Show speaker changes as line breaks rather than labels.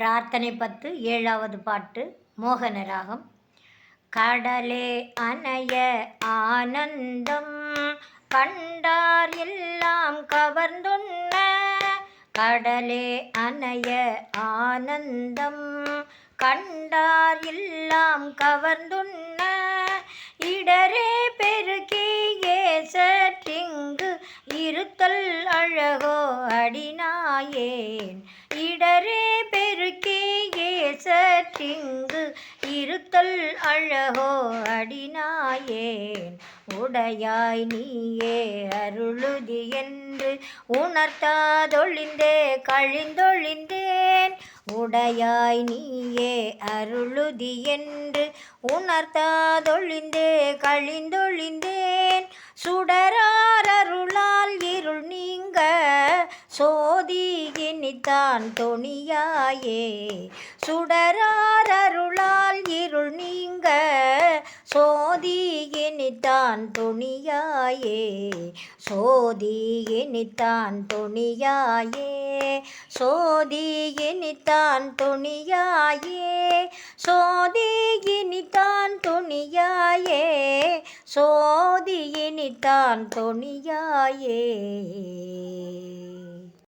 பிரார்த்தனை பத்து ஏழாவது பாட்டு மோகன ராகம் கடலே அணைய ஆனந்தம் கண்டார் எல்லாம் கவர்ந்துண்ண கடலே அணைய ஆனந்தம் கண்டார் எல்லாம் கவர்ந்துண்ண இடரே பெருக்கியே சற்றிங்கு இருத்தல் அழகோ அடினாயேன். இடரே சற்றிங்கு இருத்தல் அழகோ அடினாயேன் உடையாய் நீயே அருளுதி என்று உணர்த்தாதொழிந்தே கழிந்தொழிந்தேன். உடையாய் நீயே அருளுதி என்று உணர்த்தாதொழிந்தே கழிந்தொழிந்தேன். சுட சோதி இனித்தான் தொனியாயே சுடராரருளால் இருள் நீங்க சோதி இனித்தான் துணியாயே சோதி இனித்தான் துணியாயே சோதி இனித்தான் துணியாயே சோதி இனித்தான் துணியாயே சோதி இனித்தான் துணியாயே